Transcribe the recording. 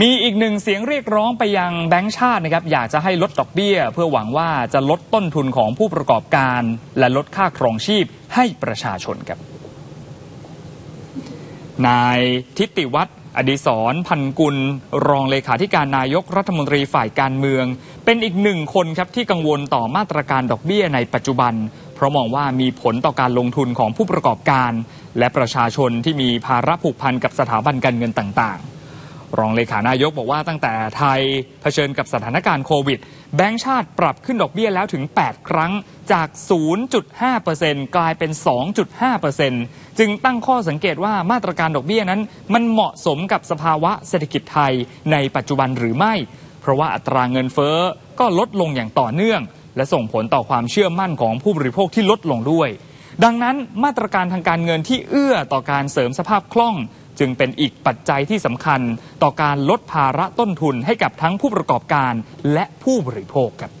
มีอีกหนึ่งเสียงเรียกร้องไปยังแบงก์ชาตินะครับอยากจะให้ลดดอกเบี้ย เพื่อหวังว่าจะลดต้นทุนของผู้ประกอบการ และลดค่าครองชีพให้ประชาชนครับ นายทิติวัฒน์อดิศรพันกุล รองเลขาธิการนายกรัฐมนตรีฝ่ายการเมือง เป็นอีกหนึ่งคนครับที่กังวลต่อมาตรการดอกเบี้ยในปัจจุบัน เพราะมองว่ามีผลต่อการลงทุนของผู้ประกอบการ และประชาชนที่มีภาระผูกพันกับสถาบันการเงินต่างๆ รองเลขานายกบอกว่าตั้งแต่ไทยเผชิญกับสถานการณ์โควิด แบงก์ชาติปรับขึ้นดอกเบี้ยแล้วถึง 8 ครั้งจาก 0.5%กลายเป็น 2.5%จึงตั้งข้อสังเกตว่ามาตรการดอกเบี้ยนั้น มันเหมาะสมกับสภาวะเศรษฐกิจไทยในปัจจุบันหรือไม่ เพราะว่าอัตราเงินเฟ้อก็ลดลงอย่างต่อเนื่อง และส่งผลต่อความเชื่อมั่นของผู้บริโภคที่ลดลงด้วยดังนั้นมาตรการทางการเงินที่เอื้อต่อการเสริมสภาพคล่อง จึงเป็นอีกปัจจัยที่สำคัญต่อการลดภาระต้นทุนให้กับทั้งผู้ประกอบการและผู้บริโภคครับ